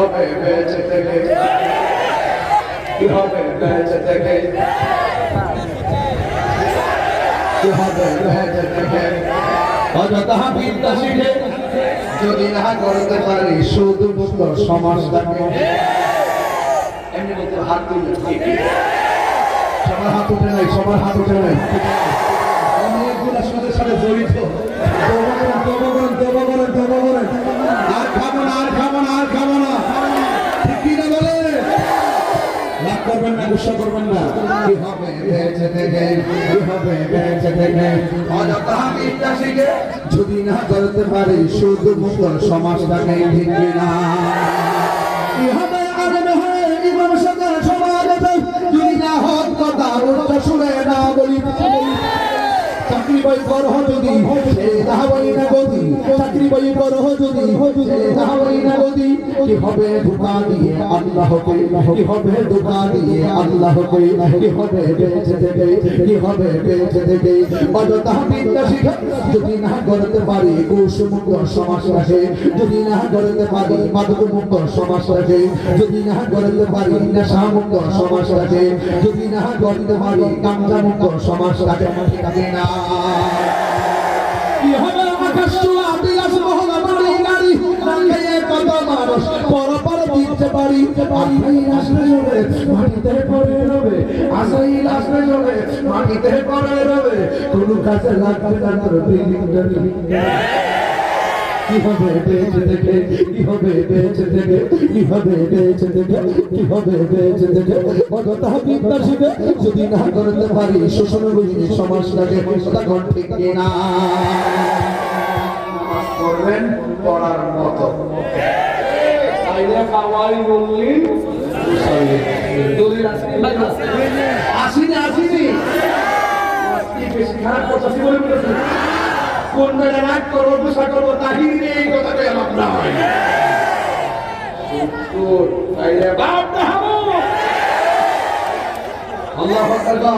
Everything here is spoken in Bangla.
হবে বেঁচে থেকে। কি হবে বেঁচে থেকে। কি হবে বেঁচে থেকে। অযথা বিদ্যা শিখে যদি না করতে পারি, শুধু সমাজটাকে এমনি বলতে হাত তুলে সবার হাত উঠে নাই, সবার হাত উঠে নাই। করবেন না, গুসা করবেন না। কি হবে? বেঁচে থেকে, কি হবে? বেঁচে থেকে। যদি না করতে পারে, শুধু মুক্ত সমাজটাকে ঠিক না সমাজে যদি না হক কথা সুরে না বলি। চাকরি বই করহ যদি ছেড়ে দাহাবই না গদি চাকরি বই করহ যদি ছেড়ে দাহাবই না গদি, কি হবে ধোকা দিয়ে আল্লাহকে কি হবে ধোকা দিয়ে আল্লাহকে কি হবে বেঁচে থেকে কি হবে বেঁচে থেকে অযথা বিদ্যা শিখে যদি না করতে পারি, কুসমুক্ত সমাজ রাখে, যদি না করতে পারি মাদক মুক্ত সমাজ রাখে, যদি না করতে পারি নেশা মুক্ত সমাজ রাখে, যদি না করতে পারি গাঞ্জা সমাজ রাখে না? পর আসাই আসবে জোরে মাটিতে পড়ে রবে আসাই আসবে জোরে মাটিতে পড়ে রবে। কোনো কাছে লাগবে না তোর বিল্ডিং কি হবে বেঁচে থেকে কি হবে বেঁচে থেকে কি হবে বেঁচে থেকে কি হবে বেঁচে থেকে অযথা বিদ্যা শিখে যদি না করতে পারি শোষণ বুঝিনি সমাজটাকে তখন ঠিক না করবেন পড়ার মতো আসিনি আসিনি। বেশি খারাপ বলে বলেছি কোন বেলা রাগ করব গুসা করব তাহির নিয়ে এই আল্লাহ